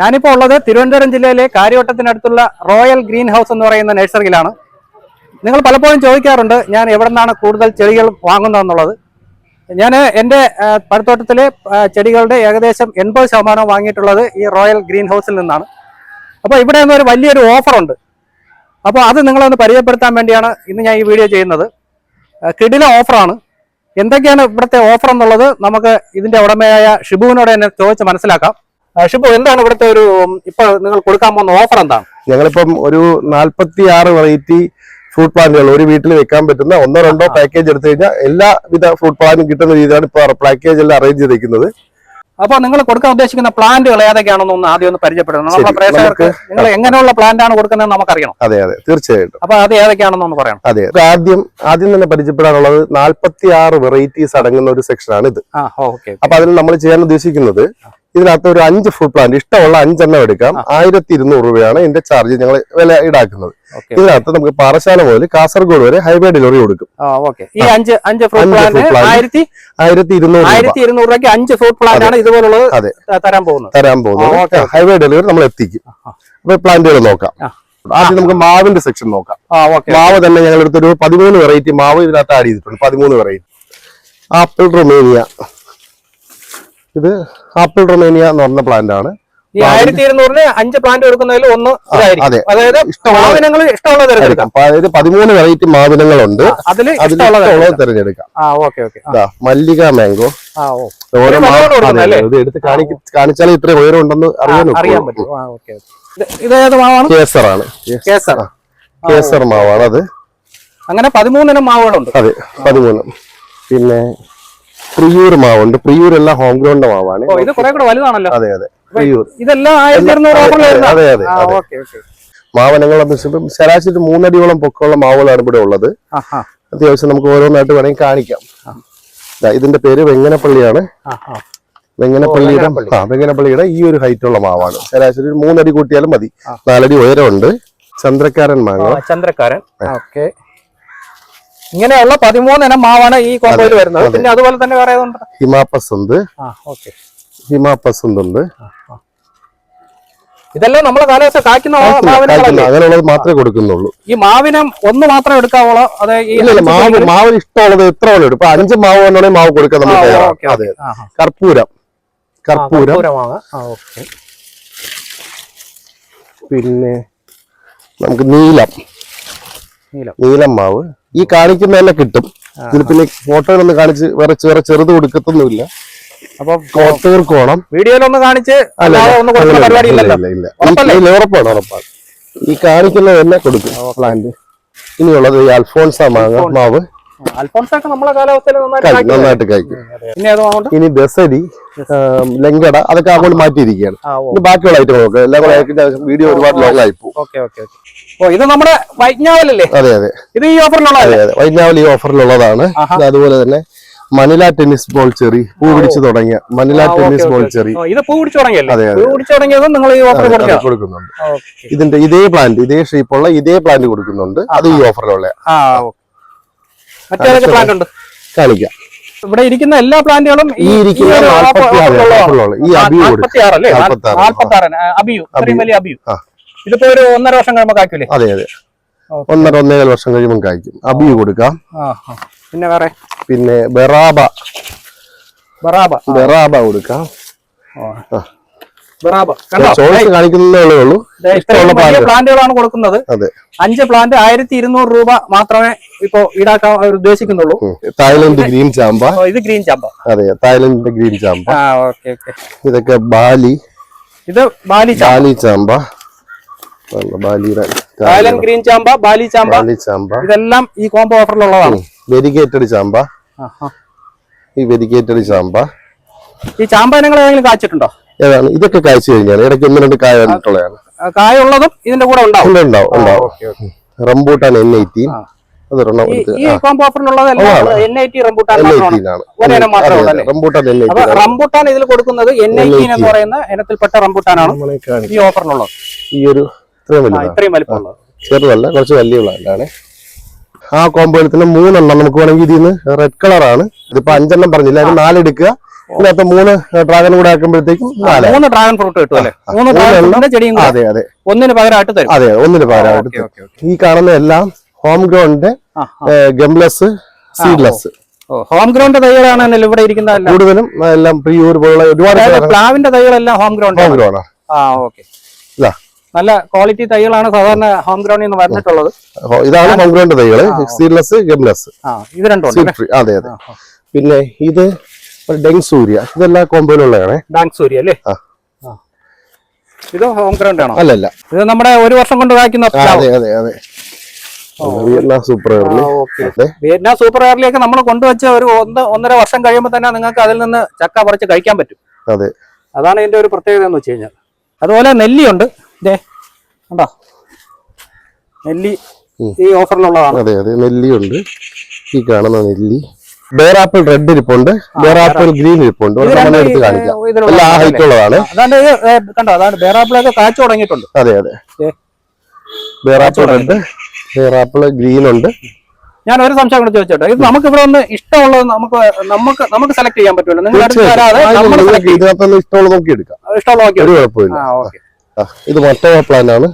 ഞാനിപ്പോൾ ഉള്ളത് തിരുവനന്തപുരം ജില്ലയിലെ കാര്യവട്ടത്തിനടുത്തുള്ള റോയൽ ഗ്രീൻ ഹൗസ് എന്ന് പറയുന്ന നഴ്സറിയിലാണ്. നിങ്ങൾ പലപ്പോഴും ചോദിക്കാറുണ്ട് ഞാൻ എവിടെ നിന്നാണ് കൂടുതൽ ചെടികൾ വാങ്ങുന്നതെന്നുള്ളത്. ഞാൻ എന്റെ പഴത്തോട്ടത്തിലെ ചെടികളുടെ ഏകദേശം എൺപത് ശതമാനം വാങ്ങിയിട്ടുള്ളത് ഈ റോയൽ ഗ്രീൻ ഹൗസിൽ നിന്നാണ്. അപ്പോൾ ഇവിടെ നിന്ന് ഒരു വലിയൊരു ഓഫറുണ്ട്. അപ്പോൾ അത് നിങ്ങളൊന്ന് പരിചയപ്പെടുത്താൻ വേണ്ടിയാണ് ഇന്ന് ഞാൻ ഈ വീഡിയോ ചെയ്യുന്നത്. കിടില ഓഫറാണ്. എന്തൊക്കെയാണ് ഇവിടുത്തെ ഓഫർ എന്നുള്ളത് നമുക്ക് ഇതിന്റെ ഉടമയായ ഷിബുവിനോട് തന്നെ ചോദിച്ച് മനസ്സിലാക്കാം. ഷിബു എന്താണ് ഇവിടുത്തെ ഒരു ഇപ്പൊ നിങ്ങൾ കൊടുക്കാൻ പോകുന്ന ഓഫർ എന്താണ്? ഞങ്ങളിപ്പം ഒരു നാല്പത്തി ആറ് വെറൈറ്റി ഫ്രൂട്ട് പ്ലാന്റുകൾ ഒരു വീട്ടിൽ വെക്കാൻ പറ്റുന്ന ഒന്നോ രണ്ടോ പാക്കേജ് എടുത്തു കഴിഞ്ഞാൽ എല്ലാവിധ ഫ്രൂട്ട് പ്ലാന്റും കിട്ടുന്ന രീതിയിലാണ് ഇപ്പൊ പാക്കേജ് എല്ലാം അറേഞ്ച് ചെയ്തിരിക്കുന്നത്. അപ്പോൾ നിങ്ങൾ കൊടുക്കാൻ ഉദ്ദേശിക്കുന്ന പ്ലാന്റുകൾ ഏതൊക്കെയാണെന്ന് ഒന്ന് ആദ്യം ഒന്ന് പരിചയപ്പെടുത്തണം. നമ്മുടെ പ്രേക്ഷകർക്ക് നിങ്ങൾ എങ്ങനെയുള്ള പ്ലാന്റ് ആണ് കൊടുക്കുന്നത് നമുക്കറിയണം. അതെ അതെ തീർച്ചയായിട്ടും. അപ്പൊ അത് ഏതൊക്കെയാണെന്ന് ഒന്ന് പറയണം. അതെ ആദ്യം ആദ്യം തന്നെ പരിചയപ്പെടാനുള്ളത് നാല്പത്തി ആറ് വെറൈറ്റീസ് അടങ്ങുന്ന ഒരു സെക്ഷനാണ് ഇത്. ആ ഓക്കെ അപ്പൊ അതിൽ നമ്മൾ ചെയ്യാൻ ഉദ്ദേശിക്കുന്നത് ഇതിനകത്ത് ഒരു അഞ്ച് ഫുൾ പ്ലാന്റ് ഇഷ്ടമുള്ള അഞ്ചെണ്ണം എടുക്കാം. ആയിരത്തി ഇരുന്നൂറ് രൂപയാണ് ഇതിന്റെ ചാർജ് ഞങ്ങൾ വില ഈടാക്കുന്നത്. ഇതിനകത്ത് നമുക്ക് പാറശാല മുതൽ കാസർഗോഡ് വരെ ഹൈവേ ഡെലിവറി കൊടുക്കും. ആ ഓക്കെ. ഈ അഞ്ച് അഞ്ച് ഫ്രൂട്ട് അഞ്ച് പ്ലാന്റ് fruit plant. ആയിരത്തി ആയിരത്തി ഇരുന്നൂറ് ആയിരത്തി ഇരുന്നൂറ് രൂപയ്ക്ക് അഞ്ച് ഫ്രൂട്ട് പ്ലാന്റ് ആണ് ഇതുപോലുള്ളത് അതെ. ത- തരാൻ പോകുന്നത്. തരാൻ പോകുന്നത്. ഹൈവേ ഡെലിവറി നമ്മൾ എത്തിക്കും. അപ്പൊ പ്ലാന്റുകൾ നോക്കാം. ആദ്യം നമുക്ക് മാവിന്റെ സെക്ഷൻ നോക്കാം. മാവ് തന്നെ ഞങ്ങൾ എടുത്തൊരു പതിമൂന്ന് വെറൈറ്റി മാവ് ഇതിനകത്ത് ആഡ് ചെയ്തിട്ടുണ്ട്. പതിമൂന്ന് വെറൈറ്റി ആപ്പിൾ റൊമേനിയ ഇത് ആപ്പിൾ റൊമേനിയ എന്ന് പറഞ്ഞ പ്ലാന്റ് ആണ്. ഈ ആയിരത്തി ഇരുന്നൂറിന് അഞ്ച് പ്ലാന്റ് ഒന്ന് അതെ. അതായത് ഇഷ്ടമുള്ള തിരഞ്ഞെടുക്കാം അതായത് പതിമൂന്ന് വെറൈറ്റി മാവിനങ്ങളുണ്ട്. അതിൽ ഇഷ്ടമുള്ള തിരഞ്ഞെടുക്കാം മല്ലിക മാംഗോ ഓരോ ഇത് എടുത്ത് കാണിച്ചാൽ കാണിച്ചാലേ ഇത്ര ഉയരം ഉണ്ടെന്ന് അറിയാൻ അറിയാൻ പറ്റും. ആ ഓക്കെ ഇത് ഏത് മാവാണ്? കേസറാണ്. കേസർ. കേസർ മാവാണ് അത് അങ്ങനെ പതിമൂന്നിനം മാവുകളുണ്ട്. അതെ പതിമൂന്ന്. പിന്നെ പ്രിയൂർ മാവുണ്ട്. പ്രിയൂർ എല്ലാം ഹോം ഗ്രൗണ്ട് മാവാണ്. ഇത് കുറെ കൂടെ വലുതാണല്ലോ. അതെ അതെ. പ്രിയൂർ. ഇതെല്ലാം ആയിരത്തി അതെ, അതെ, വെച്ചാൽ ശരാശരി മൂന്നടിയോളം പൊക്കമുള്ള മാവുകളാണ് ഇവിടെ ഉള്ളത്. അത്യാവശ്യം നമുക്ക് ഓരോന്നായിട്ട് വേണമെങ്കിൽ കാണിക്കാം. ഇതിന്റെ പേര് വെങ്ങനപ്പള്ളിയാണ്. വെങ്ങനപ്പള്ളിയുടെ. ആ വെങ്ങനപ്പള്ളിയുടെ ഈ ഒരു ഹൈറ്റ് ഉള്ള മാവാണ്. ശരാശരി മൂന്നടി കൂട്ടിയാലും മതി. നാലടി ഉയരമുണ്ട്. ചന്ദ്രക്കാരൻ മാങ്ങ. ചന്ദ്രക്കാരൻ. ഓക്കെ. ഇങ്ങനെയുള്ള പതിമൂന്നിനം മാവാണ് ഈ കോമ്പോയിൽ വരുന്നത്. പിന്നെ അതുപോലെ തന്നെ വേറെ ഏതുണ്ട്? ഓക്കെ. ഹിമാപസന്ത് ഉണ്ട് ഇതെല്ലാം നമ്മളെ കാലാവസ്ഥ കാക്കുന്ന കായ്ക്കുന്ന അങ്ങനെയുള്ളത് മാത്രമേ കൊടുക്കുന്നുള്ളൂ. ഈ മാവിനം ഒന്ന് മാത്രം എടുക്കാവുള്ളൂ? അതെ ഈ ഇല്ല ഇല്ല, മാവ് മാവിന് ഇഷ്ടമുള്ളത് എത്ര വേണം ഇപ്പൊ അഞ്ച് മാവ് വേണമെങ്കിൽ മാവ് കൊടുക്കാം നമ്മൾ അതെ കർപ്പൂരം. കർപ്പൂരമാണ് പിന്നെ നമുക്ക് നീലം. നീലം. നീലം മാവ്. ഈ കാണിക്കുന്ന തന്നെ കിട്ടും ഇതിൽ പിന്നെ ഫോട്ടോയിലൊന്ന് കാണിച്ച് വേറെ വേറെ ചെറുത് കൊടുക്കത്തൊന്നുമില്ല. അപ്പൊ കോട്ടൂർ കോണം വീഡിയോയിലൊന്ന് കാണിച്ച് ഇല്ല, ഉറപ്പാണ് ഉറപ്പാണ്. ഈ കാണിക്കുന്നത് തന്നെ കൊടുക്കും പ്ലാന്റ് ഇനിയുള്ളത് ഈ അൽഫോൺസ മാങ്ങ മാവ്. അൽഫോൺസൊക്കെ നമ്മളെ കാലാവസ്ഥയിൽ നന്നായിട്ട് കഴിക്കും കായ്ക്കും. നന്നായിട്ട് കഴിക്കും. പിന്നെ ഏത് ഇനി ബസരി ലങ്കട അതൊക്കെ അങ്ങോട്ട് മാറ്റിയിരിക്കുകയാണ്. ഇനി ബാക്കിയുള്ള ഐറ്റം നോക്കാം എല്ലാം കൂടെ വീഡിയോ ഒരുപാട് ലോങ് ആയി പോകും ഇത് നമ്മുടെ വൈജ്ഞാവലല്ലേ അതെ അതെ. ഇത് ഈ അതെ അതെ. വൈജ്ഞാവൽ ഈ ഓഫറിലുള്ളതാണ്. അതുപോലെ തന്നെ മനില ടെന്നീസ് ബോൾ ചെറി പൂ പിടിച്ചു തുടങ്ങിയ മനില ടെന്നീസ് ബോൾ ചെറി. ഇത് പൂ പിടിച്ചു തുടങ്ങിയതും നിങ്ങൾ ഈ ഓഫർ കൊടുക്കുന്നുണ്ട്. ഇതിന്റെ ഇതേ പ്ലാന്റ് ഇതേ ഷേപ്പുള്ള ഇതേ പ്ലാന്റ് കൊടുക്കുന്നുണ്ട്. അത് ഈ ഓഫറിലുള്ള മറ്റേതൊക്കെ പ്ലാന്റ് ഉണ്ട്? കാണിക്കാം. ഇവിടെ ഇരിക്കുന്ന എല്ലാ പ്ലാന്റുകളും ഈ അബിയു. ഇതിപ്പോ ഒരു ഒന്നര വർഷം കഴിയുമ്പോ കായ്ക്കൂലേ? അതെ അതെ. ഒന്നര ഒന്നേകാൽ വർഷം കഴിയുമ്പോൾ കായ്ക്കും. അബിയു കൊടുക്കാം. പിന്നെ വേറെ? പിന്നെ ബെറാബ. ബറാബ. ബെറാബ കൊടുക്കാം. വലിയ പ്ലാന്റുകളാണ് കൊടുക്കുന്നത്. അഞ്ച് പ്ലാന്റ് ആയിരത്തി ഇരുന്നൂറ് രൂപ മാത്രമേ ഇപ്പോ ഈടാക്കാൻ ഉദ്ദേശിക്കുന്നുള്ളൂ. തായ്ലൻഡ് ഗ്രീൻ ചാമ്പ. ഇത് ഗ്രീൻ ചാമ്പ. അതെ തായ്ലൻഡിന്റെ ഗ്രീൻ ചാമ്പ. ഇതൊക്കെ ബാലി. ഇത് ബാലി ബാലി ചാമ്പ. തായ്ലൻഡ് ഗ്രീൻ ചാമ്പ ബാലി ചാമ്പ. ബാലി ചാമ്പ. ഇതെല്ലാം ഈ കോംബോ ഓഫറിലുള്ളതാണ് വെരിഗേറ്റഡ് ചാമ്പ. ഈ വെരിഗേറ്റഡ് ചാമ്പ. ഈ ചാമ്പ ഇനങ്ങൾ ഏതെങ്കിലും കാച്ചിട്ടുണ്ടോ? ഏതാണ്? ഇതൊക്കെ കായ്ച്ചു കഴിഞ്ഞാൽ ഇടയ്ക്ക് ഒന്ന് രണ്ട് കായ വന്നിട്ടുള്ളതാണ്. കായുള്ളതും ഇതിന്റെ കൂടെ ഉണ്ടാവും. ഉണ്ട്, ഉണ്ടാവും. ഉണ്ടാവും റംബൂട്ടാൻ എൻ എയ്റ്റീൻ. റംബൂട്ടാൻ ഇതിൽ കൊടുക്കുന്നത് എൻ ഐ ടി എന്ന് പറയുന്ന ഇനത്തിൽപ്പെട്ട റംബൂട്ടാനാണ് ഈ ഓഫറിനുള്ളത് ഈ ഒരു ഇത്രയും വലിപ്പമുള്ളത്. ചെറുതല്ല കുറച്ച് വലിയ പ്ലാന്റാണ്. ആ കോമ്പോയിൽ തന്നെ മൂന്നെണ്ണം നമുക്ക് വേണമെങ്കിൽ ഇതിൽ നിന്ന് റെഡ് കളറാണ് ഇതിപ്പോ അഞ്ചെണ്ണം പറഞ്ഞില്ല? അതിന് നാലെടുക്കുക. ഇതിനകത്ത് മൂന്ന് ഡ്രാഗൺ കൂടെ ആക്കുമ്പോഴത്തേക്കും മൂന്ന് ഡ്രാഗൺ ഫ്രൂട്ട് കിട്ടും അല്ലേ? മൂന്ന് ഡ്രാഗൺ ചെടിയും അതെ അതെ. ഒന്നിന് പകരമായിട്ട് തരും. അതെ ഒന്നിന് പകരമായിട്ട് ഈ കാണുന്ന എല്ലാം ഹോം ഗ്രൗണ്ടിന്റെ ആ ഗംലെസ് സീഡ്ലെസ് ഹോം ഗ്രൗണ്ട് തൈകളാണ് ഇവിടെ ഇരിക്കുന്ന കൂടുതലും എല്ലാം പ്രിയൂർ പോലുള്ള ഒരുപാട് പ്ലാവിന്റെ തൈകളെല്ലാം ഹോം ഗ്രൗണ്ട് ഹോം ഗ്രൗണ്ട് ആ. ഓക്കെ. നല്ല ക്വാളിറ്റി തൈകളാണ് സാധാരണ ഹോം ഗ്രൗണ്ടിൽ നിന്ന് വന്നിട്ടുള്ളത്. ഇതാണ് ഹോം ഗ്രൗണ്ട് തൈകൾ. സീഡ്ലെസ് ഗംലെസ് ഇത് രണ്ടും അതെ അതെ. പിന്നെ ഇത് ഡെങ് സൂര്യ. ഇതെല്ലാം കോമ്പോയിലുള്ളതാണേ ബാങ്ക് സൂര്യ അല്ലേ? ആ. ഇത് ഹോം ഗ്രൗണ്ട് ആണോ? അല്ലല്ല. ഇത് നമ്മുടെ ഒരു വർഷം കൊണ്ട് കായ്ക്കുന്ന അതെ അതെ അതെ. വിയറ്റ്നാം സൂപ്പർ വിയറ്റ്നാം സൂപ്പർ എയറിലേക്ക് നമ്മൾ കൊണ്ടുവച്ച ഒരു ഒന്ന് ഒന്നര വർഷം കഴിയുമ്പോൾ തന്നെ നിങ്ങൾക്ക് അതിൽ നിന്ന് ചക്ക പറിച്ച് കഴിക്കാൻ പറ്റും. അതെ. അതാണ് ഇതിന്റെ ഒരു പ്രത്യേകത എന്ന് വെച്ച് കഴിഞ്ഞാൽ. അതുപോലെ നെല്ലിയുണ്ട്. ഇതേ കണ്ടോ? നെല്ലി. ഈ ഓഫറിലുള്ളതാണ് അതെ അതെ. നെല്ലിയുണ്ട്. ഈ കാണുന്ന നെല്ലി. ബേറാപ്പിൾ റെഡ് ഇരിപ്പുണ്ട്. ബേറാപ്പിൾ ഗ്രീൻ ഇരിപ്പുണ്ട്. എടുത്ത് കാണിക്കാം. എല്ലാ? ഹൈറ്റ് ഉള്ളതാണ് കണ്ടോ അതാണ് ബേറാപ്പിളൊക്കെ കാച്ചു തുടങ്ങിയിട്ടുണ്ട്. അതെ അതെ. ഏ. ബേറാപ്പിൾ റെഡ് ബേറാപ്പിൾ ഗ്രീൻ ഉണ്ട്. ഞാൻ ഒരു സംശയം കൂടെ ചോദിച്ചോട്ടെ? ഇത് നമുക്ക് ഇവിടെ ഒന്ന് ഇഷ്ടമുള്ളത് നമുക്ക് നമുക്ക് നമുക്ക് സെലക്ട് ചെയ്യാൻ പറ്റുമല്ലോ? നിങ്ങൾ ഇഷ്ടമുള്ള നോക്കി എടുക്കാം. ഇഷ്ടമുള്ള നോക്കി ഒരു കുഴപ്പമില്ല. ഇത് മറ്റോ പ്ലാൻ ആണ്.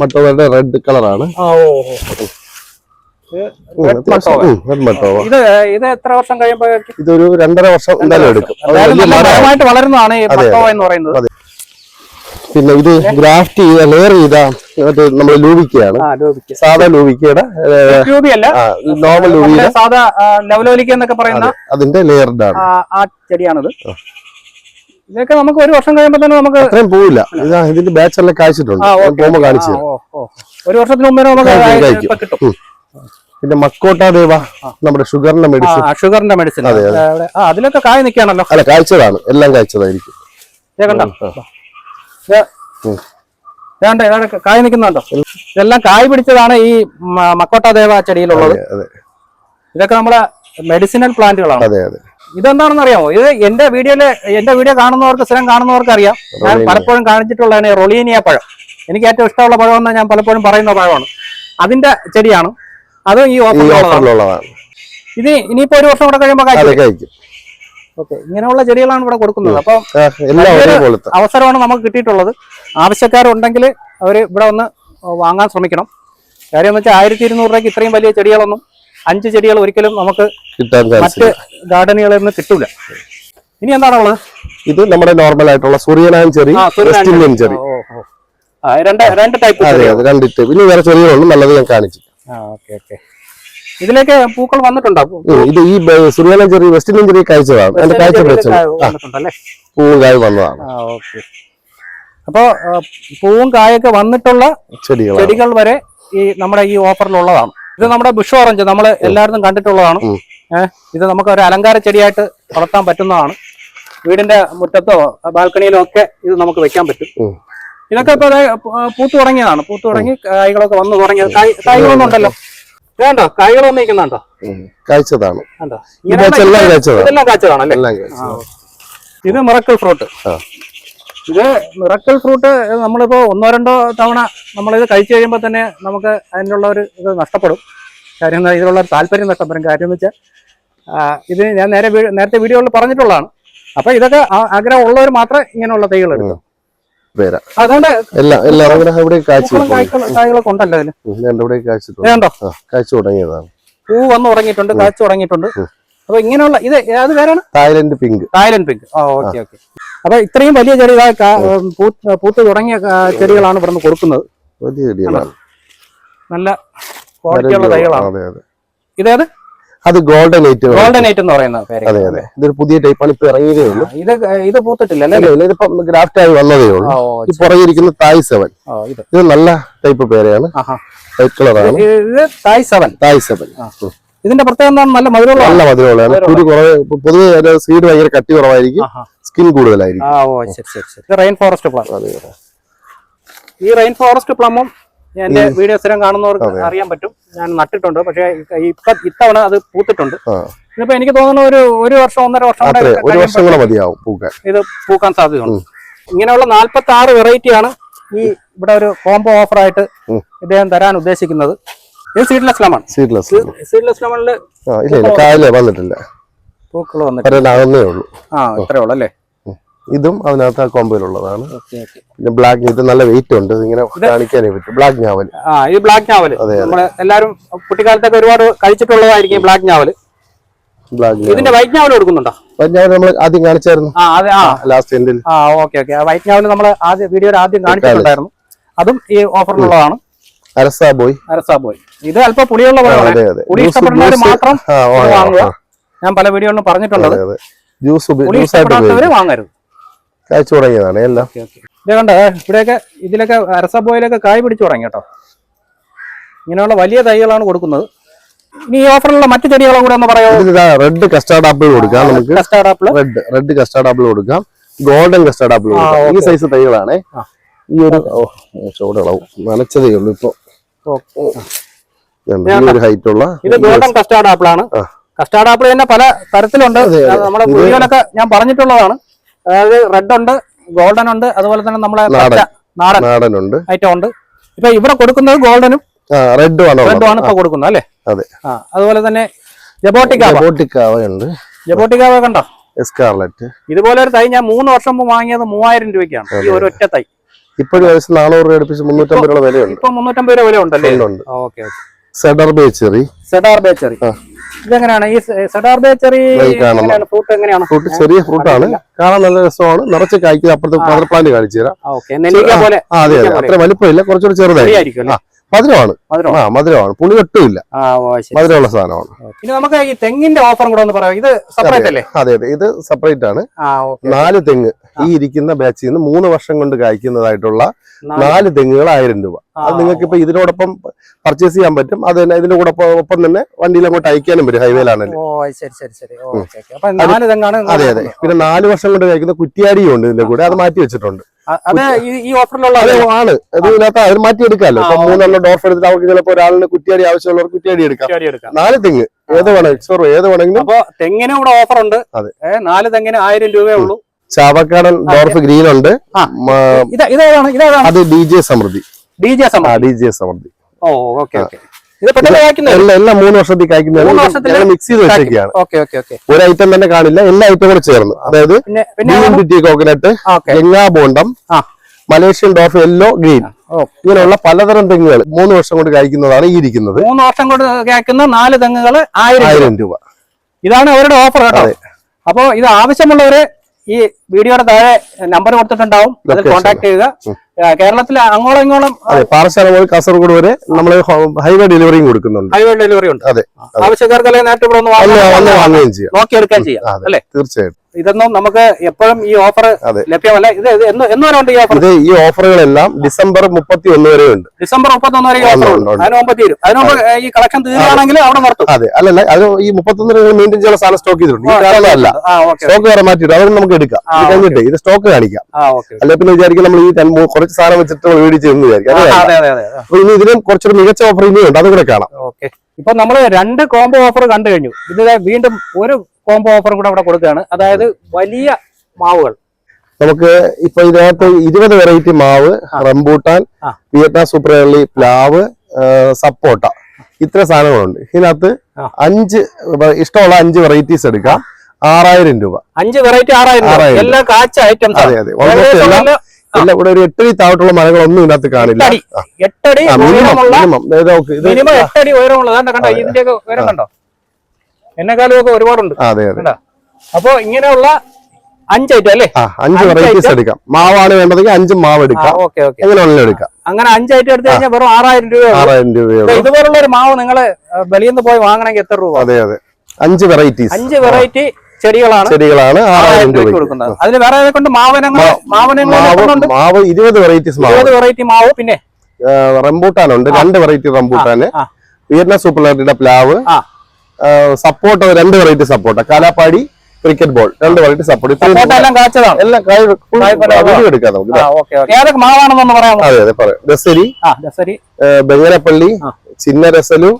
മറ്റേ റെഡ് കളറാണ് ഓ. ഇത് എത്ര വർഷം കഴിയുമ്പോ ഇതൊരു രണ്ടര വർഷം എന്തായാലും എടുക്കും. മരമായിട്ട് വളരുന്നതാണ് ഈ എന്ന് പറയുന്നത്. പിന്നെ ഇത് ഗ്രാഫ്റ്റ് ചെയ്ത ലെയർ ചെയ്ത മറ്റേ നമ്മൾ ലോപിക്ക സാധാ അല്ല. നോർമൽ ലൂവിയുടെ സാധാ ലവലോലിക്ക എന്നൊക്കെ പറയുന്ന അതിന്റെ ലെയർഡ് ആണ്. ആ, ചെടിയാണിത്. ഇതൊക്കെ നമുക്ക് ഒരു വർഷം കഴിയുമ്പോൾ തന്നെ നമുക്ക് അത്രയും പോവില്ല. ഇതാ ഇതിന്റെ ബാച്ചെല്ലാം കാഴ്ചിട്ടുണ്ട് ആ, ഞാൻ ഓക്കേ, പോകുമ്പോ ഓക്കേ. കാണിച്ചു. ഒരു വർഷത്തിന് മുമ്പേ നമുക്ക് കിട്ടും. പിന്നെ മക്കോട്ട ദേവ നമ്മുടെ ഷുഗറിന്റെ മെഡിസിൻ ഷുഗറിന്റെ മെഡിസിൻ അതിലൊക്കെ കായ് നിൽക്കുകയാണല്ലോ. അല്ല കാഴ്ചതാണ്. എല്ലാം കാഴ്ചതായിരിക്കും. കായ നിൽക്കുന്നുണ്ടോ? ഇതെല്ലാം കായ് പിടിച്ചതാണ് ഈ മക്കോട്ട ദേവ ചെടിയിലുള്ളത്. ഇതൊക്കെ നമ്മുടെ മെഡിസിനൽ പ്ലാന്റുകളാണ് അതെ അതെ. ഇതെന്താണെന്ന് അറിയാമോ ഇത് എന്റെ വീഡിയോയിലെ എന്റെ വീഡിയോ കാണുന്നവർക്ക് സ്ഥിരം കാണുന്നവർക്ക് അറിയാം. ഞാൻ പലപ്പോഴും കാണിച്ചിട്ടുള്ളതാണ് ഈ റൊളീനിയ പഴം. എനിക്ക് ഏറ്റവും ഇഷ്ടമുള്ള പഴം എന്ന് ഞാൻ പലപ്പോഴും പറയുന്ന പഴമാണ്. അതിന്റെ ചെടിയാണ്. അതും ഈ ഓഫറിലുള്ളതാണ് ഇത് ഇനിയിപ്പോ ഒരു വർഷം കൂടെ കഴിയുമ്പോൾ കഴിക്കും. ഓക്കെ ഇങ്ങനെയുള്ള ചെടികളാണ് ഇവിടെ കൊടുക്കുന്നത്. അപ്പോൾ അവസരമാണ് നമുക്ക് കിട്ടിയിട്ടുള്ളത്. ആവശ്യക്കാരുണ്ടെങ്കിൽ അവർ ഇവിടെ ഒന്ന് വാങ്ങാൻ ശ്രമിക്കണം. കാര്യം എന്ന് വെച്ചാൽ ആയിരത്തി ഇരുന്നൂറ് രൂപയ്ക്ക് ഇത്രയും വലിയ ചെടികളൊന്നും അഞ്ച് ചെടികൾ ഒരിക്കലും നമുക്ക് മറ്റ് ഗാർഡനുകളിൽ നിന്ന് കിട്ടൂല. ഇനി എന്താണുള്ളത് ഇത് നമ്മുടെ നോർമൽ ആയിട്ടുള്ള സൂര്യനാൻ ചെറി വെസ്റ്റ് ഇന്ത്യൻ രണ്ട് രണ്ട് ടൈപ്പ് രണ്ട് ടൈപ്പ് ഇനി വേറെ ചെറിയ നല്ലത് ഞാൻ കാണിച്ചു ഓക്കെ ഓക്കെ ഇതിലേക്ക് പൂക്കൾ വന്നിട്ടുണ്ടോ? ഇത് ഈ ബ- സൂര്യനായൻ വെസ്റ്റ് ഇന്ത്യൻ ചെറിയ കാഴ്ചതാണ് എന്റെ കാഴ്ച പൂവും കായ് വന്നതാണ്. ആ അപ്പോ പൂവും കായൊക്കെ വന്നിട്ടുള്ള ചെടികൾ വരെ ഈ നമ്മുടെ ഈ ഓഫറിലുള്ളതാണ്. ഇത് നമ്മുടെ ബുഷ് ഓറഞ്ച് നമ്മൾ എല്ലായിടത്തും കണ്ടിട്ടുള്ളതാണ്. ഇത് നമുക്ക് ഒരു അലങ്കാര ചെടിയായിട്ട് വളർത്താൻ പറ്റുന്നതാണ്. വീടിന്റെ മുറ്റത്തോ ബാൽക്കണിയിലോ ഒക്കെ ഇത് നമുക്ക് വെക്കാൻ പറ്റും. ഇതൊക്കെ ഇപ്പൊ പൂത്തു തുടങ്ങിയതാണ്. പൂത്തു തുടങ്ങി കായ്കളൊക്കെ വന്നു തുടങ്ങിയത്. കായ് കായ്കളൊന്നും ഉണ്ടല്ലോ വേണ്ടോ കായ്കളൊന്നും വന്നിരിക്കുന്നുണ്ടോ. കാഴ്ചതാണ് കായ്ച്ചതാണ്. ഇതെല്ലാം കാഴ്ച ഇത് മിറക്കൽ ഫ്രൂട്ട്. ഇത് മിറക്കൽ ഫ്രൂട്ട് നമ്മളിപ്പോ ഒന്നോ രണ്ടോ തവണ നമ്മളിത് കഴിച്ചു കഴിയുമ്പോൾ തന്നെ നമുക്ക് അതിനുള്ള ഒരു ഇത് നഷ്ടപ്പെടും. കാര്യം ഇതിലുള്ള ഒരു താല്പര്യം നഷ്ടപ്പെടും കാര്യം എന്ന് വെച്ചാൽ ഇത് ഞാൻ നേരെ നേരത്തെ വീഡിയോയിൽ പറഞ്ഞിട്ടുള്ളതാണ്. അപ്പൊ ഇതൊക്കെ ആ- ആഗ്രഹം ഉള്ളവർ മാത്രമേ ഇങ്ങനെയുള്ള തൈകൾ എടുക്കും. പേര. എല്ലാം എല്ലാം ഇവിടെ കാഴ്ച കാഴ്ച കാഴ്ച തുടങ്ങിയതാണ്. പൂ വന്ന് തുടങ്ങിയിട്ടുണ്ട് കാച്ചു തുടങ്ങിയിട്ടുണ്ട്. അപ്പൊ ഇങ്ങനെയുള്ള ഇത് അത് പേരാണ്? Thailand pink. Thailand pink. ആ ഓക്കെ ഓക്കെ. അപ്പൊ ഇത്രയും വലിയ ചെടി പൂത്ത് തുടങ്ങിയ ചെടികളാണ് ഇവിടുന്ന് കൊടുക്കുന്നത്. വലിയ ചെടികളാണ്. നല്ല ക്വാളിറ്റിയുള്ള തൈകളാണ്. ഇതേത്? അത് ഗോൾഡൻ ഐറ്റ് ഗോൾഡൻ ഐറ്റം എന്ന് പറയുന്ന പേര്. അതെ അതെ. ഇതൊരു പുതിയ ടൈപ്പാണ് ഇപ്പൊ ഇറങ്ങിയതേ ഉള്ളൂ. ഇത് ഇത് പൂത്തിട്ടില്ല അല്ലേ? ഇതിപ്പോ ഗ്രാഫ്റ്റ് ആയി വന്നതേ ഉള്ളൂ. ഈ പുറകെ തായ് സെവൻ ഇത്. നല്ല ടൈപ്പ് പേരയാണ്. വൈറ്റ് കളറാണ് ഇത് തായ് സെവൻ തായ് സെവൻ ഇതിന്റെ പ്രത്യേകത നല്ല മധുരമുള്ള നല്ല മധുരമുള്ളതാണ്. കുരു കുറവ് പൊതുവെ സീഡ് ഭയങ്കര കട്ടി കുറവായിരിക്കും. സ്കിൻ കൂടുതലായിരിക്കും. ആ ഓ ശരി ശരി ശരി. ഇത് റെയിൻ ഫോറസ്റ്റ് പ്ലം ഈ റെയിൻ ഫോറസ്റ്റ് പ്ലമും എന്റെ വീഡിയോ സ്ഥിരം കാണുന്നവർക്ക് അറിയാൻ പറ്റും. ഞാൻ നട്ടിട്ടുണ്ട്. പക്ഷേ ഇപ്പൊ ഇത്തവണ അത് പൂത്തിട്ടുണ്ട്. ഇതിപ്പോ എനിക്ക് തോന്നുന്നു ഒരു ഒരു വർഷം ഒന്നര വർഷം ഒരു വർഷം കൂടെ മതിയാവും പൂക്കാൻ. ഇത് പൂക്കാൻ സാധ്യതയുണ്ട്. ഇങ്ങനെയുള്ള നാല്പത്തി ആറ് വെറൈറ്റിയാണ് ഈ ഇവിടെ ഒരു കോംബോ ഓഫർ ആയിട്ട് ഇദ്ദേഹം തരാൻ ഉദ്ദേശിക്കുന്നത്. ഇത് സീഡ്ലെസ് ലെമൺ സീഡ്ലെസ് സീഡ്ലെസ് ലെമണിൽ വന്നിട്ടില്ല. പൂക്കൾ വന്നിട്ട് വരാനാകുന്നേ ഉള്ളൂ. ആ ഇത്രേ ഉള്ളൂ അല്ലേ? ഇതും അതിനകത്ത് ആ കോമ്പയിലുള്ളതാണ്. പിന്നെ ബ്ലാക്ക് ഇത് നല്ല വെയിറ്റ് ഉണ്ട്. ഇങ്ങനെ കാണിക്കാനേ പറ്റും. ബ്ലാക്ക് ഞാവൽ ആ ഇത് ബ്ലാക്ക് ഞാവൽ എല്ലാരും കുട്ടിക്കാലത്തൊക്കെ ഒരുപാട് കഴിച്ചിട്ടുള്ളതായിരിക്കും ബ്ലാക്ക് ഞാവൽ ഇതിന്റെ വൈറ്റ് ഞാവൽ കൊടുക്കുന്നുണ്ടോ? ഞാവൽ നമ്മൾ ആദ്യം കാണിച്ചായിരുന്നു. ലാസ്റ്റ് എൻഡിൽ ആ. Okay okay. വൈറ്റ് ഞാവൽ നമ്മൾ ആദ്യം വീഡിയോയിൽ ആദ്യം കാണിച്ചിട്ടുണ്ടായിരുന്നു. അതും ഈ ഓഫറിലുള്ളതാണ്. അരസാ ബോയ്. അരസാ ബോയ്. ഇത് അല്പം പുളിയുള്ള പുളി ഇഷ്ടപ്പെടുന്നവർ മാത്രം വാങ്ങുക. ഞാൻ പല വീഡിയോകളിലും പറഞ്ഞിട്ടുള്ളത് അതെ ജ്യൂസ് ആയിട്ട് വാങ്ങരുത്. കാഴ്ച തുടങ്ങിയതാണ് എല്ലാം ഓക്കെ കണ്ട ഇവിടെയൊക്കെ ഇതിലൊക്കെ അരസപ്പോയിലൊക്കെ കായ് പിടിച്ചു തുടങ്ങി കേട്ടോ. ഇങ്ങനെയുള്ള വലിയ തൈകളാണ് കൊടുക്കുന്നത്. ഇനി ഈ ഓഫറിലുള്ള മറ്റു ചെടികളും കൂടെ ഒന്ന് പറയോ? റെഡ് കസ്റ്റാർഡ് ആപ്പിൾ കൊടുക്കാം നമുക്ക്. Custard apple red red custard apple കൊടുക്കാം. ഗോൾഡൻ കസ്റ്റാർഡ് ആപ്പിൾ കൊടുക്കാം. ഈ സൈസ് തൈകളാണ്. ഈ ഒരു ഓ ചൂട് ഇളവും. നനച്ചതേ ഉള്ളൂ ഇപ്പൊ. ഒരു ഹൈറ്റ് ഉള്ള ഇത് ഗോൾഡൻ കസ്റ്റാർഡ് ആപ്പിൾ ആണ്. കസ്റ്റാർഡ് ആപ്പിൾ തന്നെ പല തരത്തിലുണ്ട്. നമ്മുടെ വീഡിയോയിലൊക്കെ ഞാൻ പറഞ്ഞിട്ടുള്ളതാണ്. അതായത് റെഡ് ഉണ്ട് ഗോൾഡൻ ഉണ്ട് അതുപോലെ തന്നെ നമ്മളെ നാടൻ. നാടൻ ഉണ്ട് ഐറ്റം ഉണ്ട്. ഇപ്പൊ ഇവിടെ കൊടുക്കുന്നത് ഗോൾഡനും റെഡ് ആണ് റെഡും ആണ് ഇപ്പൊ കൊടുക്കുന്നത് അല്ലേ? അതെ. ആ അതുപോലെ തന്നെ ജബോട്ടിക്കാവ. ബോട്ടിക്കാവയുണ്ട് ജബോട്ടിക്കാവ കണ്ടോ? എസ്കാർലറ്റ് ഇതുപോലെ ഒരു തൈ ഞാൻ മൂന്ന് വർഷം മുമ്പ് വാങ്ങിയത് മൂവായിരം രൂപയ്ക്കാണ്. ഈ ഒരു ഒറ്റ തൈ. ഇപ്പോഴും ഏകദേശം നാനൂറ് രൂപ അടുപ്പിച്ച് മുന്നൂറ്റമ്പത് രൂപ വിലയുണ്ട്. ഇപ്പൊ മുന്നൂറ്റമ്പത് രൂപ വില ഉണ്ടല്ലേ സെഡർ ബേച്ചറി സെഡാർ ബേച്ചറി. ഇതെങ്ങനെയാണ്? ഈ സെഡാർ ബേച്ചറി ഫ്രൂട്ട് എങ്ങനെയാണ്? ഫ്രൂട്ട് ചെറിയ ഫ്രൂട്ടാണ്. കാണാൻ നല്ല രസമാണ്. നിറച്ച് കായ്ക്കുക അപ്പുറത്ത് മദർ പ്ലാന്റ് കാണിച്ചു തരാം. പോലെ അതെ അതെ. അത്ര വലിപ്പമില്ല കുറച്ചുകൂടി ചെറുതായി ശരിയായിരിക്കും അല്ലേ? മധുരമാണ്. മധുരം ആ മധുരമാണ്. പുളി ഒട്ടുമില്ല മധുരമുള്ള സാധനമാണ്. ഇനി നമുക്ക് ഈ തെങ്ങിന്റെ ഓഫറും കൂടെ ഒന്ന് പറയാം. ഇത് സെപ്പറേറ്റ് അല്ലേ? അതെ. അതെ ഇത് സെപ്പറേറ്റ് ആണ്. നാല് തെങ്ങ്. ഈ ഇരിക്കുന്ന ബാച്ചിൽ നിന്ന് മൂന്ന് വർഷം കൊണ്ട് കായ്ക്കുന്നതായിട്ടുള്ള നാല് തെങ്ങുകൾ ആയിരം രൂപ. അത് നിങ്ങൾക്ക് ഇപ്പൊ ഇതിനോടൊപ്പം പർച്ചേസ് ചെയ്യാൻ പറ്റും. അത് തന്നെ ഇതിന്റെ കൂടെ ഒപ്പം- തന്നെ വണ്ടിയിൽ അങ്ങോട്ട് അയക്കാനും വരും ഹൈവേയിലാണല്ലോ അതെ അതെ പിന്നെ നാല് വർഷം കൊണ്ട് കഴിക്കുന്ന കുറ്റിയാടിയും ഉണ്ട് ഇതിന്റെ കൂടെ. അത് മാറ്റി വെച്ചിട്ടുണ്ട്. ആണ്. ഇതിനകത്ത് അത് മാറ്റി എടുക്കാമല്ലോ ഇപ്പൊ മൂന്നെണ്ണം ഡോർഫ് എടുത്തിട്ട് അവർക്ക് ചിലപ്പോ ഒരാളിന് കുറ്റിയാടി ആവശ്യമുള്ളവർ കുറ്റിയാടി എടുക്കാം. നാല് തെങ്ങ്. ഏത് വേണം എക്സോറോ ഏത് വേണമെങ്കിലും അപ്പൊ തെങ്ങിനും ഇവിടെ ഓഫർ ഉണ്ട് അതെ. നാല് തെങ്ങിന് ആയിരം രൂപയേ ഉള്ളൂ. ചാവക്കാടൻ ഡോർഫ് ഗ്രീൻ ഉണ്ട്. അത് D J Samriddhi. D J Samriddhi. D J Samriddhi. Oh okay okay. എല്ലാം എല്ലാം മൂന്ന് വർഷത്തിൽ കായ്ക്കുന്നതാണ്. മിക്സ് ചെയ്ത് വെച്ചേക്കാണ്. ഒരു ഐറ്റം തന്നെ കാണില്ല. എല്ലാ ഐറ്റം കൂടെ ചേർന്ന്. അതായത് പിറ്റി coconut Ganga Bondam Malaysian dwarf yellow green ഇങ്ങനെയുള്ള പലതരം തെങ്ങുകൾ മൂന്ന് വർഷം കൊണ്ട് കായ്ക്കുന്നതാണ് ഈ ഇരിക്കുന്നത്. മൂന്ന് വർഷം കൊണ്ട് കേൾക്കുന്ന നാല് തെങ്ങുകൾ. ആയിരം രൂപ. ഇതാണ് അവരുടെ ഓഫർ കേട്ടോ. അപ്പോ ഇത് ആവശ്യമുള്ളവരെ ഈ വീഡിയോയുടെ താഴെ നമ്പർ കൊടുത്തിട്ടുണ്ടാവും. അതിൽ കോൺടാക്ട് ചെയ്യുക. കേരളത്തിൽ അങ്ങോളം ഇങ്ങോളം പാറശാല മുതൽ കാസർഗോഡ് വരെ നമ്മൾ ഹൈവേ ഡെലിവറിയും കൊടുക്കുന്നുണ്ട്. ഹൈവേ ഡെലിവറി ഉണ്ട്. അതെ ആവശ്യക്കാർക്ക് അല്ലെങ്കിൽ നേരത്തെ ഇവിടെ ഒന്ന് വാങ്ങുകയും ചെയ്യാം. നോക്കിയെടുക്കാൻ ചെയ്യാം അല്ലെ അല്ലേ? തീർച്ചയായിട്ടും. ഇതൊന്നും നമുക്ക് എപ്പോഴും ഈ ഓഫർ. ലഭ്യമല്ല. ഇത് എന്ന് വരെ ഉണ്ട് ഈ ഓഫർ? ഈ ഓഫറുകളെല്ലാം ഡിസംബർ മുപ്പത്തി ഒന്ന് വരെ ഉണ്ട്. ഡിസംബർ മുപ്പത്തി ഒന്ന് വരെ ഈ ഓഫർ ഉണ്ട്. അതിന് മുമ്പ് തീരും. അതിന് മുമ്പ് ഈ കളക്ഷൻ തീരുകയാണെങ്കിൽ അവിടെ നിർത്തും. അതെ അല്ലല്ല അത് ഈ മുപ്പത്തൊന്ന് വരെ മെയിന്റെയിൻ ചെയ്യാനുള്ള സാധനം സ്റ്റോക്ക് ചെയ്തിട്ടുണ്ട്. ഈ ആ സ്റ്റോക്ക് വേറെ മാറ്റിയിട്ട് നമുക്ക് എടുക്കാം. ഇത് കഴിഞ്ഞിട്ട് ഇത് സ്റ്റോക്ക് കാണിക്കാം. അല്ലെ പിന്നെ വിചാരിക്കും നമ്മൾ ഈ കുറച്ച് സാധനം വെച്ചിട്ട് നമ്മൾ വീട് ചെയ്യുന്നു വിചാരിക്കും. അത് അതെ അതെ അതെ. അപ്പൊ ഇനി ഇതിനും കുറച്ചൊരു മികച്ച ഓഫർ ഉണ്ട്. അതുകൂടെ കാണാം. ഓക്കെ. ഇപ്പൊ നമ്മൾ രണ്ട് കോംബോ ഓഫർ കണ്ടു കഴിഞ്ഞു. ഇത് വീണ്ടും ഒരു കോംബോ ഓഫർ കൂടെ അവിടെ കൊടുക്കുകയാണ്. അതായത് വലിയ മാവുകൾ. നമുക്ക് ഇപ്പൊ ഇതിനകത്ത് ഇരുപത് വെറൈറ്റി മാവ് റംബൂട്ടാൻ. വിയറ്റ്നാം സൂപ്പർ എർലി പ്ലാവ് സപ്പോട്ട. ഇത്ര സാധനങ്ങളുണ്ട്. ഇതിനകത്ത് അഞ്ച് ഇഷ്ടമുള്ള അഞ്ച് വെറൈറ്റീസ് എടുക്കാം. ആറായിരം രൂപ. അഞ്ച് വെറൈറ്റി ആറായിരം. എല്ലാം കാച്ച ഐറ്റംസ് അതെ അതെ. എല്ലാം ഇവിടെ ഒരു എട്ടടി താഴോട്ടുള്ള മരങ്ങളൊന്നും ഇതിനകത്ത് കാണില്ല. എട്ടടി. Minimum minimum. എട്ടടി കണ്ടോ? ഇതിന്റെയൊക്കെ ഉയരം കണ്ടോ? എന്നെക്കാളും ഒക്കെ ഒരുപാടുണ്ട്. ആ, അതെ അതെ. അപ്പൊ ഇങ്ങനെയുള്ള അഞ്ച് ഐറ്റം അല്ലേ? അഞ്ച് വെറൈറ്റീസ് എടുക്കാം. മാവാണ് വേണ്ടതെങ്കിൽ അഞ്ച് മാവ് എടുക്കാം. Okay okay. എങ്ങനെ വേണമെങ്കിലും എടുക്കാം. അങ്ങനെ അഞ്ച് ഐറ്റം എടുത്തു കഴിഞ്ഞാൽ വെറും ആറായിരം രൂപ ആറായിരം രൂപ ഇതുപോലുള്ള ഒരു മാവ് നിങ്ങൾ വെളിയിൽ നിന്ന് പോയി വാങ്ങണമെങ്കിൽ എത്ര രൂപ? അതെ അതെ. അഞ്ച് വെറൈറ്റീസ് അഞ്ച് വെറൈറ്റി ചെടികളാണ്. ചെടികളാണ് ആറായിരം രൂപ കൊടുക്കുന്നത്. അതിന് വേറെ കൊണ്ട് മാവനങ്ങൾ മാവനങ്ങൾ മാവ് ഇരുപത് വെറൈറ്റീസ് ഇരുപത് വെറൈറ്റി മാവ് പിന്നെ? റംബൂട്ടാനുണ്ട്. രണ്ട് വെറൈറ്റി റംബൂട്ടാന്. വിയറ്റ്നാം സൂപ്പർ ലൈറ്റിന്റെ പ്ലാവ്. സപ്പോർട്ട് രണ്ട് വെറൈറ്റി സപ്പോർട്ട്. കാലാപ്പാടി ക്രിക്കറ്റ് ബോൾ. രണ്ട് വെറൈറ്റി സപ്പോർട്ട്. എല്ലാം കാച്ചതാണ്? എല്ലാം എടുക്കാം നമുക്ക്. മാവാണെന്നൊന്ന് പറയാമോ? അതെ അതെ പറയാം. ദസരി ആ. Chinnarasalu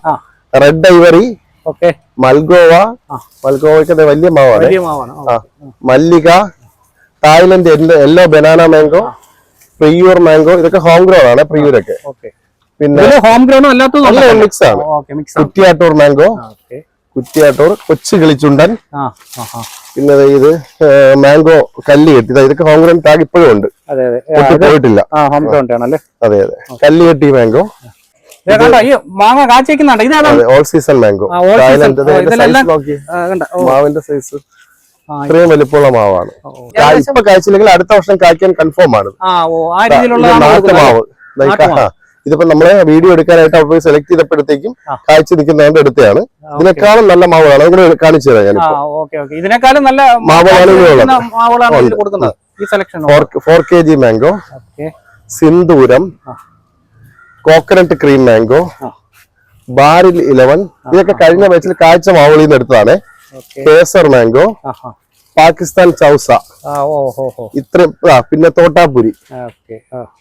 red ivory okay. Malgova. മൽഗോവയ്ക്ക് വലിയ മാവാണ്. Mallika Thailand yellow banana mango Priyur mango ഇതൊക്കെ ഹോം ഗ്രോൺ ആണ് പ്രിയൂരൊക്കെ. പിന്നെ ഹോം ഗ്രോൺ അല്ലാത്തത് മിക്സ് ആണ്. കുറ്റിയാട്ടൂർ മാംഗോ കുറ്റിയാട്ടൂർ കൊച്ചു കിളിച്ചുണ്ടൻ പിന്നെ ഇത് മാംഗോ കല്ല് കെട്ടി. ദാ ഇതൊക്കെ ഹോം ഗ്രോൺ ടാഗ് ഇപ്പോഴും ഉണ്ട്. പോയിട്ടില്ല. അതെ അതെ. കല്ല് കെട്ടി മാംഗോ. കണ്ടോ ഈ മാങ്ങ കാച്ചിരിക്കുന്നുണ്ട്. ഇതാണ് ഓൾ സീസൺ മാംഗോ മാവിന്റെ സൈസ് ഇത്രയും വലിപ്പമുള്ള മാവാണ്. ഇപ്പൊ കായ്ച്ചില്ലെങ്കിൽ അടുത്ത വർഷം കായ്ക്കാൻ കൺഫേം ആണ്. ആ, ഇതിപ്പോ നമ്മളെ വീഡിയോ എടുക്കാനായിട്ട് അവർ പോയി സെലക്ട് ചെയ്തപ്പോഴത്തേക്കും കാഴ്ച നിൽക്കുന്നതിന്റെ നിൽക്കുന്നതുകൊണ്ട് എടുത്തതാണ്. ഇതിനേക്കാളും നല്ല മാവുകളാണ് അതുകൂടെ കാണിച്ചു തരാം ഞാൻ ഞാനിപ്പോ ഓക്കെ ഓക്കെ. ഇതിനേക്കാളും നല്ല മാവുകളാണ് four K G mango okay. Sindhooram. Coconut cream mango. ബാരിൽ eleven ഇതൊക്കെ കഴിഞ്ഞ ബാച്ചിൽ കാഴ്ച മാവളിയിൽ നിന്ന് എടുത്തതാണ് കേസർ മാംഗോ പാകിസ്ഥാൻ ചൗസ. ഇത്രയും പിന്നെ തോട്ടാപുരി.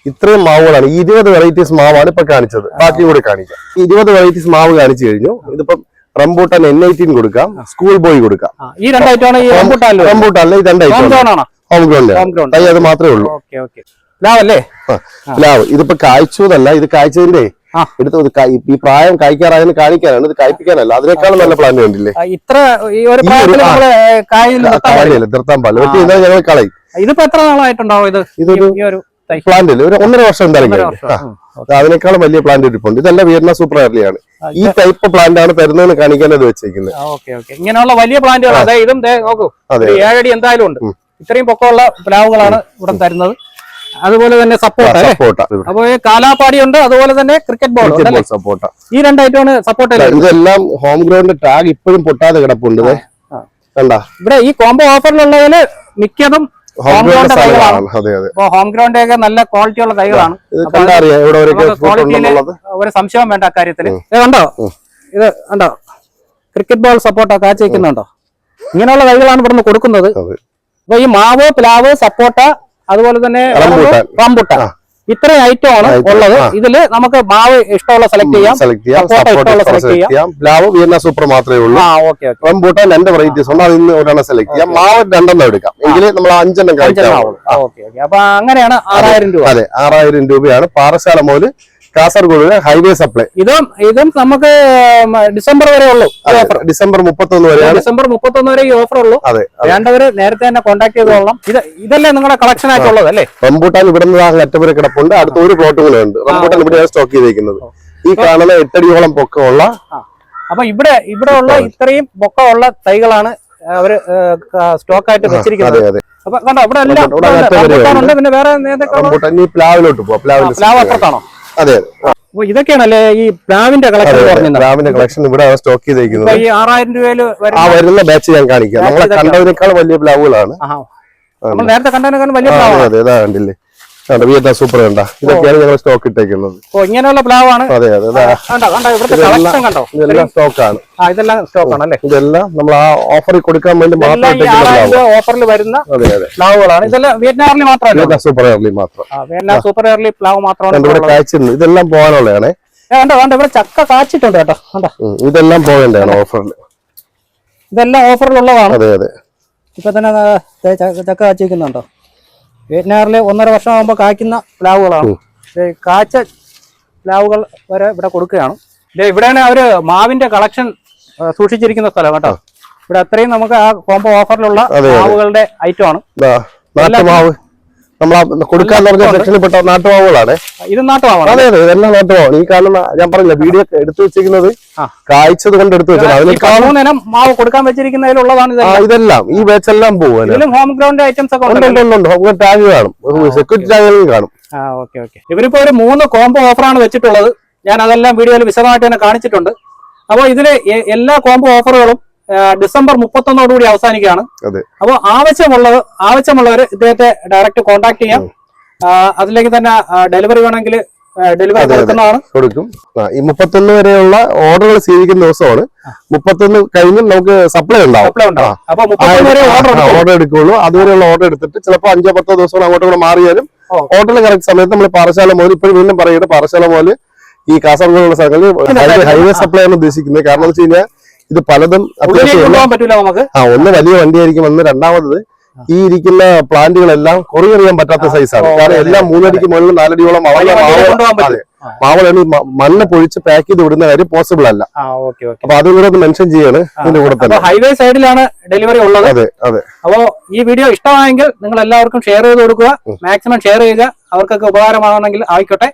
ഇത്രയും മാവുകളാണ്. ഇരുപത് വെറൈറ്റീസ് മാവാണ് ഇപ്പൊ കാണിച്ചത്. ബാക്കി കൂടെ കാണിക്കാം. ഇരുപത് വെറൈറ്റീസ് മാവ് കാണിച്ചു കഴിഞ്ഞു. ഇതിപ്പം റംബൂട്ടാൻ എൻ ഐറ്റീൻ കൊടുക്കാം. സ്കൂൾ ബോയ് കൊടുക്കാം. ഈ രണ്ടായിട്ടാണ് റംബൂട്ടാനിലെ? ഈ രണ്ട് ഹോം ഗ്രൗണ്ട് തൈ അത് മാത്രമേ ഉള്ളൂ. Okay okay. ലാവല്ലേ? ലാവ്. ഇതിപ്പോ കായ്ച്ചതല്ല ഇത് കായ്ച്ചതിന്റെ. എടുത്ത് ഈ പ്രായം കായ്ക്കാറായെന്ന് കാണിക്കാനാണ് ഇത് കായ്പ്പിക്കാനല്ല. അതിനേക്കാളും നല്ല പ്ലാന്റ് വേണ്ടില്ലേ? ഇത്ര നിർത്താൻ പാടില്ല. മറ്റേ ഞങ്ങൾ കളയും ഇതിപ്പോ എത്ര നാളായിട്ടുണ്ടാവും ഇത്? ഇതൊരു പ്ലാന്റ് ഒരു ഒന്നര വർഷം എന്തായാലും കഴിഞ്ഞു. അതിനേക്കാളും വലിയ പ്ലാന്റ് ഇരിപ്പുണ്ട് ഇതെല്ലാം വിയറ്റ്നാം സൂപ്പർ ഏർലിയാണ് ഈ ടൈപ്പ് പ്ലാന്റ് ആണ് തരുന്നതെന്ന് കാണിക്കാൻ അത് വെച്ചേക്കുന്നത് ഇങ്ങനെയുള്ള വലിയ പ്ലാന്റുകൾ അതെ ഇതും നോക്കൂ. ഏഴടി എന്തായാലും ഉണ്ട്. ഇത്രയും പൊക്കമുള്ള പ്ലാവുകളാണ് ഇവിടെ തരുന്നത്. അതുപോലെ തന്നെ സപ്പോർട്ട് അല്ലേ? സപ്പോർട്ട അപ്പൊ ഈ കാലാപ്പാടി ഉണ്ട് അതുപോലെ തന്നെ ക്രിക്കറ്റ് ബോൾ സപ്പോർട്ട് സപ്പോർട്ട ഈ രണ്ട് ഐറ്റമാണ് സപ്പോർട്ട് ഇതെല്ലാം ഹോം ഗ്രൗണ്ട് ടാഗ് ഇപ്പോഴും പൊട്ടാതെ കിടപ്പുണ്ട് ഇവിടെ ഈ കോംബോ ഓഫറിലുള്ളതിൽ മിക്കതും ഹോം ഗ്രൗണ്ട് തൈകളാണ്. ഹോം ഗ്രൗണ്ട് ഒക്കെ നല്ല ക്വാളിറ്റി ഉള്ള തൈകളാണ്. ഉണ്ടെന്നുള്ളത്? ഒരു സംശയം വേണ്ട അക്കാര്യത്തിൽ കണ്ടോ? ഇത് കണ്ടോ? ക്രിക്കറ്റ് ബോൾ സപ്പോർട്ടോ കാഴ്ച വെക്കുന്നുണ്ടോ ഇങ്ങനെയുള്ള തൈകളാണ് ഇവിടുന്ന് കൊടുക്കുന്നത്. അപ്പൊ ഈ മാവ് പ്ലാവ് സപ്പോട്ട അതുപോലെ തന്നെ റംബൂട്ടാൻ. ഇത്രയും ഐറ്റം ആണ് ഉള്ളത്. ഇതിൽ നമുക്ക് മാവ് ഇഷ്ടമുള്ള സെലക്ട് ചെയ്യാം. സെലക്ട് ചെയ്യാം. സെലക്ട് ചെയ്യാം. പ്ലാവ് വിയന്ന സൂപ്പർ മാത്രമേ ഉള്ളൂ. റംബൂട്ടാൻ രണ്ട് വെറൈറ്റീസ് ഉണ്ട്. അതിൽ നിന്ന് ഒരെണ്ണം സെലക്ട് ചെയ്യാം. മാവ് രണ്ടെണ്ണം എടുക്കാം. എങ്കിൽ നമ്മൾ അഞ്ചെണ്ണം കഴിക്കാം അപ്പൊ അങ്ങനെയാണ് ആറായിരം രൂപ. അതെ ആറായിരം രൂപയാണ്. പാറശാല മുതൽ കാസർഗോഡ് ഹൈവേ സപ്ലൈ ഇതും ഇതും നമുക്ക് ഡിസംബർ വരെ ഉള്ളൂ ഓഫർ ഡിസംബർ മുപ്പത്തൊന്ന് വരെ ഡിസംബർ മുപ്പത്തൊന്ന് വരെ ഈ ഓഫർ ഉള്ളൂ. അതെ. വേണ്ടവര് നേരത്തെ തന്നെ കോൺടാക്ട് ചെയ്തോളാം ഇത് ഇതല്ലേ നിങ്ങളുടെ കളക്ഷൻ ആയിട്ടുള്ളത് അല്ലേ? റംബൂട്ടാൻ ഇവിടെ നിന്ന് അറ്റപുര കിടപ്പുണ്ട്. അടുത്ത ഒരു പ്ലോട്ട് കൂടെ ഉണ്ട്. റംബൂട്ടാൻ ഇവിടെ സ്റ്റോക്ക് ചെയ്തിരിക്കുന്നത് ഈ കാണുന്ന എട്ടടിയോളം പൊക്കമുള്ള അപ്പൊ ഇവിടെ ഇവിടെ ഉള്ള ഇത്രയും പൊക്കമുള്ള തൈകളാണ് അവർ സ്റ്റോക്ക് ആയിട്ട് വെച്ചിരിക്കുന്നത്. അപ്പൊ കണ്ടോ ഇവിടെ എല്ലാം പിന്നെ വേറെ പ്ലാവിലോട്ട് പോവാം. പ്ലാവ് അപ്പുറത്താണോ? അതെ. അപ്പൊ ഇതൊക്കെയാണല്ലേ ഈ പ്ലാവിന്റെ കളക്ഷൻ പ്ലാവിന്റെ കളക്ഷൻ ഇവിടെ സ്റ്റോക്ക് ചെയ്തേക്കുന്നത് ഈ ആറായിരം രൂപയിൽ ആ വരുന്ന ബാച്ച് ഞാൻ കാണിക്കാം. നമ്മളെ കണ്ടതിനേക്കാൾ വലിയ പ്ലാവുകളാണ്. നേരത്തെ കണ്ടതിനേക്കാൾ വലിയ പ്ലാവ്. അതെ അതാ കണ്ടില്ലേ. കണ്ടോ വിയറ്റ്നാം സൂപ്പർ കണ്ട? ഇതൊക്കെയാണ് ഞങ്ങൾ സ്റ്റോക്ക് ഇട്ടേക്കുന്നത്. ഇങ്ങനെയുള്ള പ്ലാവാണ് അതെ അതെ ഇതെല്ലാം- സ്റ്റോക്കാണ് ഇതെല്ലാം സ്റ്റോക്ക് ആണ്. അല്ലേ? ഇതെല്ലാം നമ്മൾ ആ ഓഫറിൽ കൊടുക്കാൻ വേണ്ടി മാത്രം ഓഫറിൽ വരുന്ന അതെ അതെ. പ്ലാവുകളാണ് ഇതെല്ലാം വിയറ്റ്നാമിൽ മാത്രമല്ല വിയറ്റ്നാം സൂപ്പർ എയർലി മാത്രം. വിയറ്റ്നാം സൂപ്പർ എയർലി പ്ലാവ് മാത്രമാണ് ഇവിടെ ഇപ്പോൾ ഇതെല്ലാം പോകാനുള്ളതാണ്. ഏ, കണ്ടോ കണ്ടോ ഇവിടെ ചക്ക കാച്ചിട്ടുണ്ട് കേട്ടോ. ഇതെല്ലാം പോകേണ്ടതാണ് ഓഫറിൽ ഇതെല്ലാം ഓഫറിലുള്ളതാണ് അതെ അതെ. ഇപ്പൊ തന്നെ ചക്ക ചക്ക വിയറ്റ്നാമിലെ ഒന്നര വർഷം ആകുമ്പോൾ കായ്ക്കുന്ന പ്ലാവുകളാണ്. കാച്ച പ്ലാവുകൾ വരെ ഇവിടെ കൊടുക്കുകയാണ്. ഇവിടെയാണ് അവർ മാവിന്റെ കളക്ഷൻ സൂക്ഷിച്ചിരിക്കുന്ന സ്ഥലം കേട്ടോ. ഇവിടെ അത്രയും നമുക്ക് ആ കോംബോ ഓഫറിലുള്ള. മാവുകളുടെ ഐറ്റം നാട്ടുമാവ് നമ്മൾ കൊടുക്കാൻ പറഞ്ഞ സെക്ഷനിൽപ്പെട്ട നാട്ടുമാവുകളാണ് ഇത് അതെ അതെ ഇതെല്ലാം നാട്ടുവാവാണ്. ഈ കാണുന്ന ഞാൻ പറഞ്ഞില്ല വീഡിയോ എടുത്തു വെച്ചിരിക്കുന്നത്. കായ്ച്ചത് കൊണ്ട് എടുത്തു വെച്ചാൽ മാവ് കൊടുക്കാൻ വെച്ചിരിക്കുന്നതിലുള്ളതാണ് ഇതെല്ലാം. ഈ ബാച്ചെല്ലാം പോകും ഇതിലും ഹോം ഗ്രൗണ്ട് ഐറ്റംസ് ഒക്കെ ഉണ്ട് ഉണ്ട് നമുക്ക് ടാഗ് കാണും. സെക്യൂരിറ്റി ടാഗുകളും കാണും. ആ ഓക്കെ ഓക്കെ ഇവരിപ്പോ ഒരു മൂന്ന് കോംബോ ഓഫറാണ് വെച്ചിട്ടുള്ളത്. ഞാൻ അതെല്ലാം വീഡിയോയിൽ വിശദമായിട്ട് തന്നെ കാണിച്ചിട്ടുണ്ട്. അപ്പോൾ ഇതിലെ എല്ലാ കോംബോ ഓഫറുകളും ഡിസംബർ മുപ്പത്തൊന്നോടുകൂടി അവസാനിക്കുകയാണ്. അപ്പോൾ ആവശ്യമുള്ളത് ആവശ്യമുള്ളവർ ഇദ്ദേഹത്തെ ഡയറക്റ്റ് കോൺടാക്ട് ചെയ്യാം. അതിലേക്ക് തന്നെ ഡെലിവറി വേണമെങ്കിൽ ഡെലിവറി കൊടുക്കുന്നതാണ്. കൊടുക്കും. ഈ മുപ്പത്തൊന്ന് വരെയുള്ള ഓർഡറുകൾ സ്വീകരിക്കുന്ന ദിവസമാണ്. മുപ്പത്തൊന്ന് കഴിഞ്ഞും നമുക്ക് സപ്ലൈ ഉണ്ടാവും. ഓർഡർ എടുക്കുള്ളൂ അതുവരെയുള്ള ഓർഡർ എടുത്തിട്ട് ചിലപ്പോൾ അഞ്ചോ പത്തോ ദിവസം അങ്ങോട്ടും കൂടെ മാറിയാലും. ഓർഡർ കറക്റ്റ് സമയത്ത് നമ്മൾ പാറശാല മുതൽ ഇപ്പോഴും വീണ്ടും പറയുന്നത് പാറശാല മുതൽ ഈ കാസർഗോഡുള്ള സ്ഥലങ്ങളിൽ ഹൈവേ സപ്ലൈ ആണ് ഉദ്ദേശിക്കുന്നത്. കാരണം എന്ന് വെച്ച് കഴിഞ്ഞാൽ ഇത് പലതും ആ ഒന്ന് വലിയ വണ്ടിയായിരിക്കും ഒന്ന് രണ്ടാമത് ഈ ഇരിക്കുന്ന പ്ലാന്റുകളെല്ലാം കൊറിയർ ചെയ്യാൻ പറ്റാത്ത സൈസാണ് കാരണം എല്ലാം മൂന്നടിക്ക് മുകളിൽ നാലടിയോളം മാവളാണ് മണ്ണ് പൊഴിച്ച് പാക്ക് ചെയ്ത് വിടുന്ന കാര്യം പോസിബിൾ അല്ല. അപ്പൊ അതും കൂടെ ഒന്ന് മെൻഷൻ ചെയ്യാണ് ഇതിന്റെ കൂടെ തന്നെ. ഹൈവേ സൈഡിലാണ് ഡെലിവറി ഉള്ളത്. അതെ അതെ. അപ്പോ ഈ വീഡിയോ ഇഷ്ടമായെങ്കിൽ നിങ്ങൾ എല്ലാവർക്കും ഷെയർ ചെയ്ത് കൊടുക്കുക. മാക്സിമം ഷെയർ ചെയ്യുക. അവർക്കൊക്കെ ഉപകാരമാണെങ്കിൽ ആയിക്കോട്ടെ.